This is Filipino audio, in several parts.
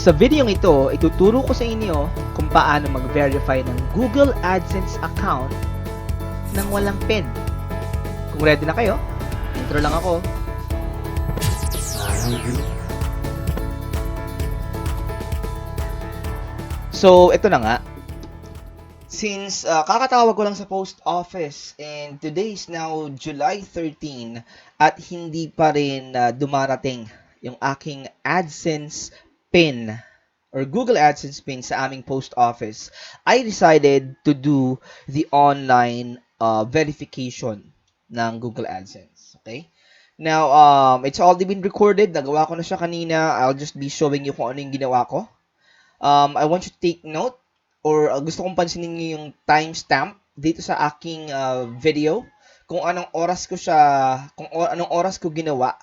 Sa video ito, ituturo ko sa inyo kung paano mag-verify ng Google AdSense account nang walang PIN. Kung ready na kayo, intro lang ako. So, ito na nga. Since uh, kakatawag ko lang sa post office and today is now July 13 at hindi pa rin uh, dumarating yung aking AdSense PIN or Google AdSense PIN sa aming post office, I decided to do the online uh, verification ng Google AdSense. Okay? Now, um, it's already been recorded. Nagawa ko na siya kanina. I'll just be showing you kung ano yung ginawa ko. Um, I want you to take note or uh, gusto kong pansinin niyo yung timestamp dito sa aking uh, video kung anong oras ko siya, kung o- anong oras ko ginawa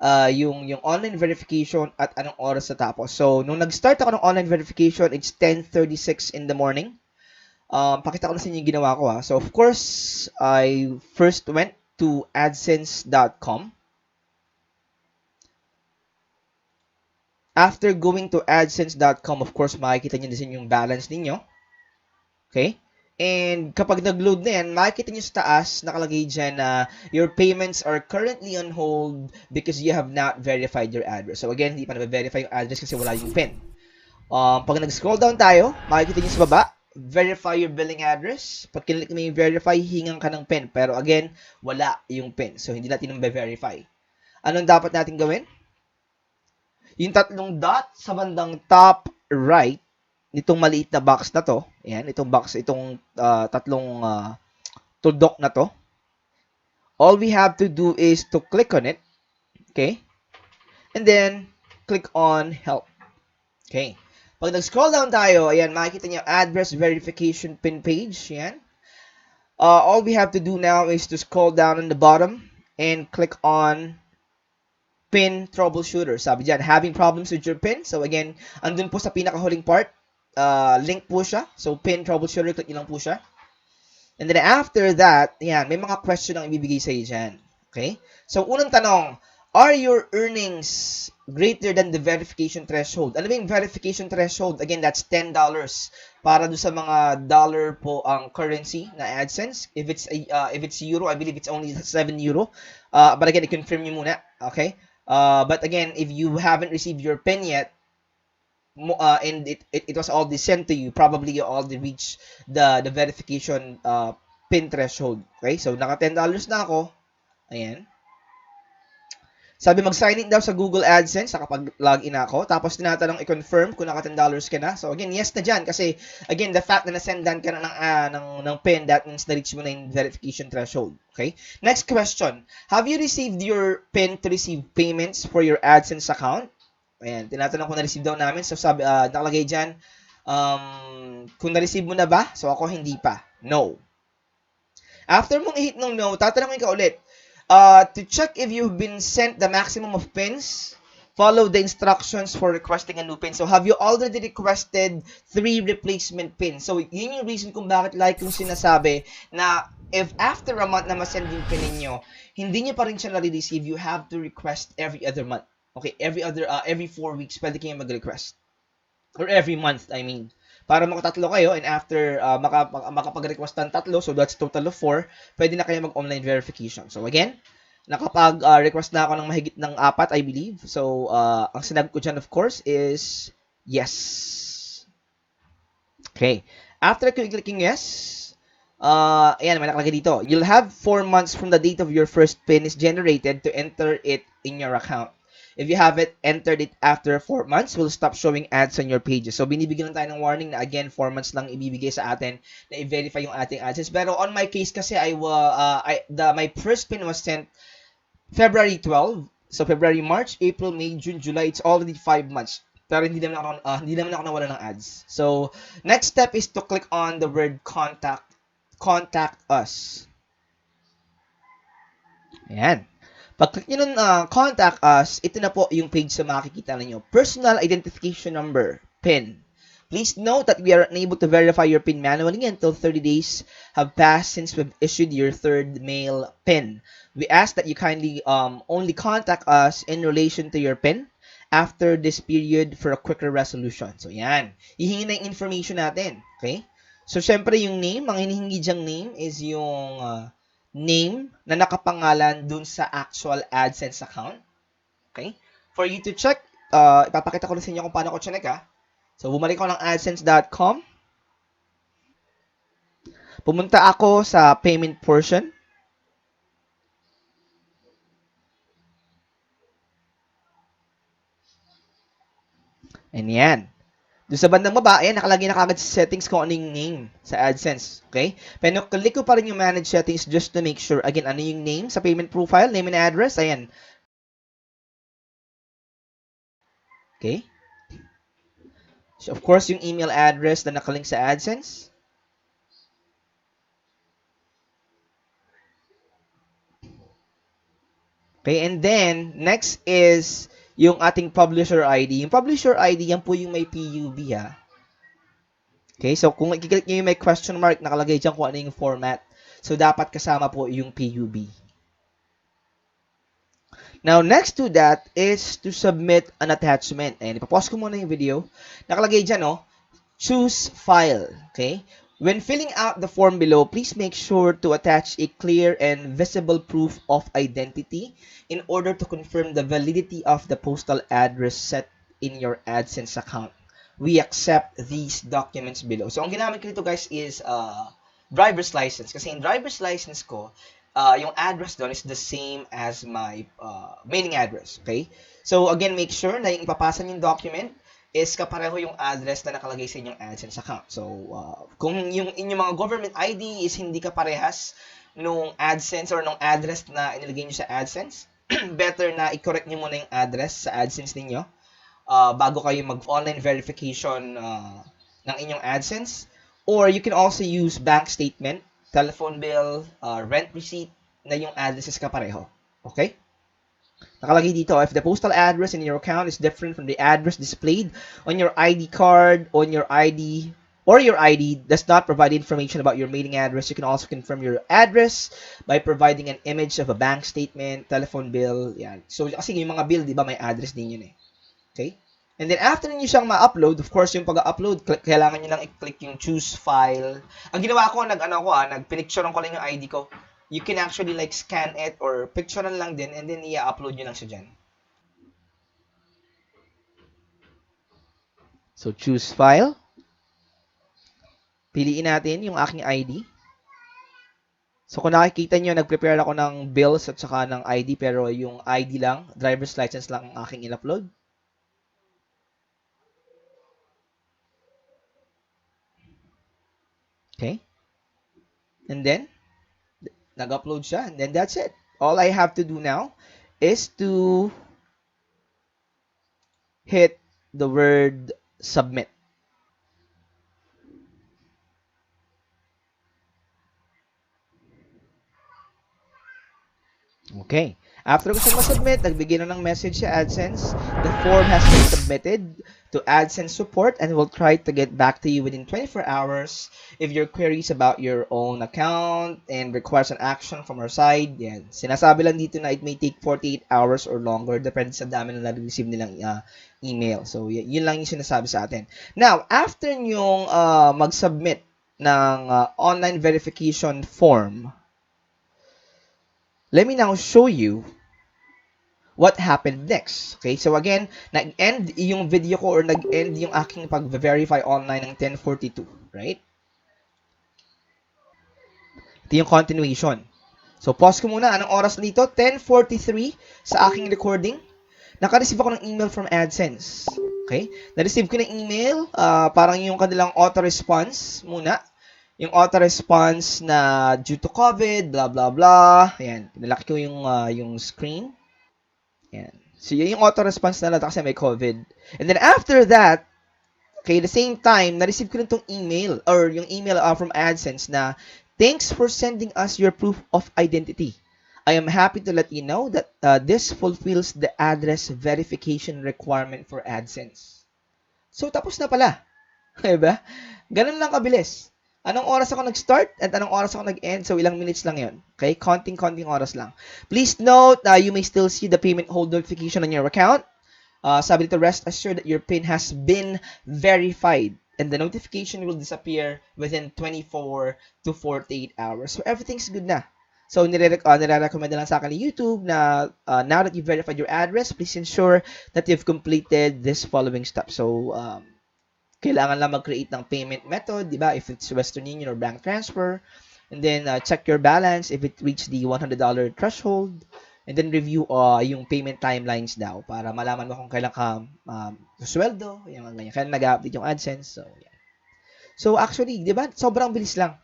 uh, yung yung online verification at anong oras sa tapos. So, nung nag-start ako ng online verification, it's 10:36 in the morning. Um, pakita ko na sa inyo yung ginawa ko ha. So, of course, I first went to adsense.com. After going to adsense.com, of course, makikita nyo din yung balance ninyo. Okay? And kapag nag-load na yan, makikita nyo sa taas, nakalagay dyan na your payments are currently on hold because you have not verified your address. So again, hindi pa na-verify yung address kasi wala yung PIN. Um, pag nag-scroll down tayo, makikita nyo sa baba, verify your billing address. Pag kinlik mo yung verify, hingan ka ng PIN. Pero again, wala yung PIN. So hindi natin verify Anong dapat natin gawin? Yung tatlong dot sa bandang top right, nitong maliit na box na to, ayan, itong box, itong uh, tatlong uh, tuldok na to, all we have to do is to click on it, okay? And then, click on help. Okay. Pag nag-scroll down tayo, ayan, makikita niyo address verification pin page, ayan. Uh, all we have to do now is to scroll down on the bottom and click on pin troubleshooter. Sabi diyan, having problems with your pin. So again, andun po sa pinakahuling part, uh, link po siya. So pin troubleshooter, click niyo lang po siya. And then after that, yan, may mga question ang ibibigay sa iyo diyan. Okay? So unang tanong, are your earnings greater than the verification threshold? Ba yung verification threshold? Again, that's $10 para do sa mga dollar po ang currency na AdSense. If it's a, uh, if it's euro, I believe it's only 7 euro. Uh, but again, i-confirm niyo muna, okay? Uh, but again, if you haven't received your PIN yet, uh, and it, it, it was already sent to you, probably you already reached the, the verification uh, PIN threshold. Okay, so naka $10 na ako. Ayan. Sabi mag-sign in daw sa Google AdSense kapag login ako. Tapos tinatanong i-confirm kung naka $10 ka na. So again, yes na dyan. Kasi again, the fact na nasendan ka na ng, uh, ng, ng PIN, that means na-reach mo na yung verification threshold. Okay? Next question. Have you received your PIN to receive payments for your AdSense account? Ayan, tinatanong kung na-receive daw namin. So sabi, uh, nakalagay dyan, um, kung na-receive mo na ba? So ako hindi pa. No. After mong i-hit ng no, tatanungin ka ulit, Uh, to check if you've been sent the maximum of pins, follow the instructions for requesting a new pin. So, have you already requested three replacement pins? So, yun yung reason kung bakit like yung sinasabi na if after a month na masend yung pin ninyo, hindi nyo pa rin siya na-receive, you have to request every other month. Okay, every other, uh, every four weeks, pwede kayo mag-request. Or every month, I mean para makatatlo kayo and after uh, makap makapag-request ng tatlo, so that's total of 4, pwede na kayo mag-online verification. So again, nakapag-request uh, na ako ng mahigit ng apat, I believe. So, uh, ang sinagot ko dyan, of course, is yes. Okay. After clicking yes, uh, ayan, may nakalagay dito. You'll have 4 months from the date of your first pin is generated to enter it in your account. If you haven't entered it after 4 months, will stop showing ads on your pages. So, binibigyan lang tayo ng warning na again, 4 months lang ibibigay sa atin na i-verify yung ating AdSense. Pero on my case kasi, I, uh, I, the, my first pin was sent February 12. So, February, March, April, May, June, July. It's already 5 months. Pero hindi naman ako, uh, hindi naman ako nawala ng ads. So, next step is to click on the word contact, contact us. Ayan. Pag-click nyo uh, contact us, ito na po yung page sa makikita ninyo. Personal Identification Number, PIN. Please note that we are unable to verify your PIN manually until 30 days have passed since we've issued your third mail PIN. We ask that you kindly um, only contact us in relation to your PIN after this period for a quicker resolution. So, yan. Hihingi na yung information natin. Okay? So, syempre, yung name, ang hinihingi dyang name is yung uh, name na nakapangalan dun sa actual AdSense account. Okay? For you to check, uh, ipapakita ko na sa inyo kung paano ko check, ha? So, bumalik ako ng adsense.com. Pumunta ako sa payment portion. And yan. Doon sa bandang baba, ayan, nakalagay na kagad sa settings kung ano yung name sa AdSense. Okay? Pero click ko pa rin yung manage settings just to make sure, again, ano yung name sa payment profile, name and address, ayan. Okay? So, of course, yung email address na nakalink sa AdSense. Okay, and then, next is yung ating publisher ID. Yung publisher ID, yan po yung may PUB ha. Okay, so kung i-click nyo yung may question mark, nakalagay dyan kung ano yung format. So, dapat kasama po yung PUB. Now, next to that is to submit an attachment. Ayan, ipapause ko muna yung video. Nakalagay dyan, no? Choose file. Okay? When filling out the form below, please make sure to attach a clear and visible proof of identity in order to confirm the validity of the postal address set in your AdSense account. We accept these documents below. So, ang ginamit ko dito, guys, is uh, driver's license. Kasi yung driver's license ko, uh, yung address doon is the same as my uh, mailing address. Okay? So, again, make sure na yung ipapasa yung document is kapareho yung address na nakalagay sa inyong AdSense account. So, uh, kung yung inyong mga government ID is hindi kaparehas nung AdSense or nung address na inilagay nyo sa AdSense, better na i-correct nyo muna yung address sa AdSense ninyo uh, bago kayo mag-online verification uh, ng inyong AdSense. Or you can also use bank statement telephone bill, uh, rent receipt, na yung addresses kapareho. Okay? Nakalagay dito, if the postal address in your account is different from the address displayed on your ID card, on your ID, or your ID does not provide information about your mailing address, you can also confirm your address by providing an image of a bank statement, telephone bill, yan. So, kasi yung mga bill, di ba, may address din yun eh. Okay? And then, after niyo siyang ma-upload, of course, yung pag-upload, kailangan niyo lang i-click yung choose file. Ang ginawa ko, nag-ano ko ah, nag-pinicturean ko lang yung ID ko. You can actually like scan it or picturean lang din and then i-upload niyo lang siya dyan. So, choose file. Piliin natin yung aking ID. So, kung nakikita nyo, nag-prepare ako ng bills at saka ng ID, pero yung ID lang, driver's license lang ang aking in-upload. Okay? And then, nag-upload siya. And then that's it. All I have to do now is to hit the word submit. Okay. After ko siya ma-submit, nagbigay na ng message sa AdSense. The form has been submitted to AdSense support and we'll try to get back to you within 24 hours if your queries about your own account and requires an action from our side. Yan. Sinasabi lang dito na it may take 48 hours or longer depende sa dami na nare-receive nilang uh, email. So, yun lang yung sinasabi sa atin. Now, after nyong uh, mag-submit ng uh, online verification form, let me now show you what happened next. Okay, so again, nag-end yung video ko or nag-end yung aking pag-verify online ng 1042, right? Ito yung continuation. So, pause ko muna. Anong oras dito? 10.43 sa aking recording. Naka-receive ako ng email from AdSense. Okay? Na-receive ko ng email. Uh, parang yung kanilang auto-response muna. Yung auto-response na due to COVID, blah, blah, blah. Ayan. Pinalaki ko yung, uh, yung screen. Yan. So, yun yung auto-response na natin kasi may COVID. And then after that, okay, the same time, na-receive ko rin tong email or yung email uh, from AdSense na thanks for sending us your proof of identity. I am happy to let you know that uh, this fulfills the address verification requirement for AdSense. So, tapos na pala. Diba? Ganun lang kabilis. Anong oras ako nag-start at anong oras ako nag-end? So, ilang minutes lang yon. Okay? Konting-konting oras lang. Please note, uh, you may still see the payment hold notification on your account. uh, sabi dito, rest assured that your PIN has been verified and the notification will disappear within 24 to 48 hours. So, everything's good na. So, nire uh, nire-recommend na lang sa akin ni YouTube na uh, now that you've verified your address, please ensure that you've completed this following steps. So, um, kailangan lang mag-create ng payment method, di ba? If it's Western Union or bank transfer. And then, uh, check your balance if it reached the $100 threshold. And then, review uh, yung payment timelines daw para malaman mo kung kailan ka um, sweldo, yung ganyan. Kailan nag-update yung AdSense. So, yeah. So, actually, di ba? Sobrang bilis lang.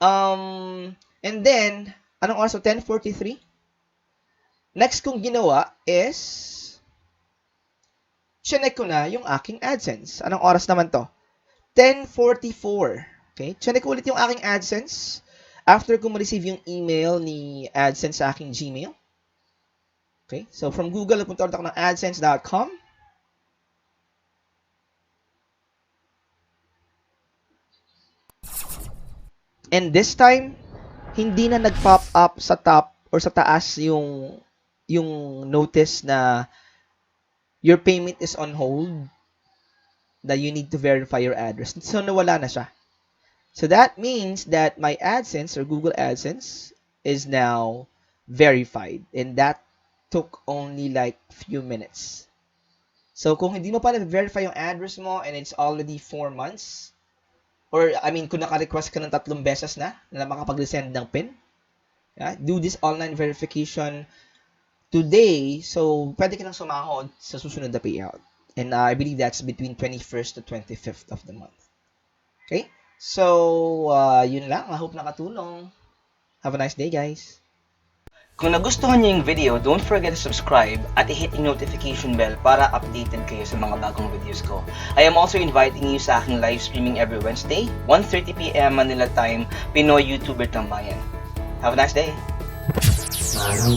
Um, and then, anong oras? So, 10.43. Next kong ginawa is, chinek ko na yung aking AdSense. Anong oras naman to? 10.44. Okay? Chinek ulit yung aking AdSense after ko ma-receive yung email ni AdSense sa aking Gmail. Okay? So, from Google, punta ako ng adsense.com. And this time, hindi na nag-pop up sa top or sa taas yung yung notice na your payment is on hold that you need to verify your address. So, nawala na siya. So, that means that my AdSense or Google AdSense is now verified. And that took only like few minutes. So, kung hindi mo pa na-verify yung address mo and it's already 4 months, or I mean, kung naka-request ka ng tatlong beses na na makapag-resend ng PIN, yeah, do this online verification today. So, pwede ka nang sumahod sa susunod na payout. And uh, I believe that's between 21st to 25th of the month. Okay? So, uh, yun lang. I hope nakatulong. Have a nice day, guys. Kung nagustuhan niyo yung video, don't forget to subscribe at i-hit yung notification bell para updated kayo sa mga bagong videos ko. I am also inviting you sa aking live streaming every Wednesday, 1.30pm Manila time, Pinoy YouTuber Tambayan. Have a nice day! Parang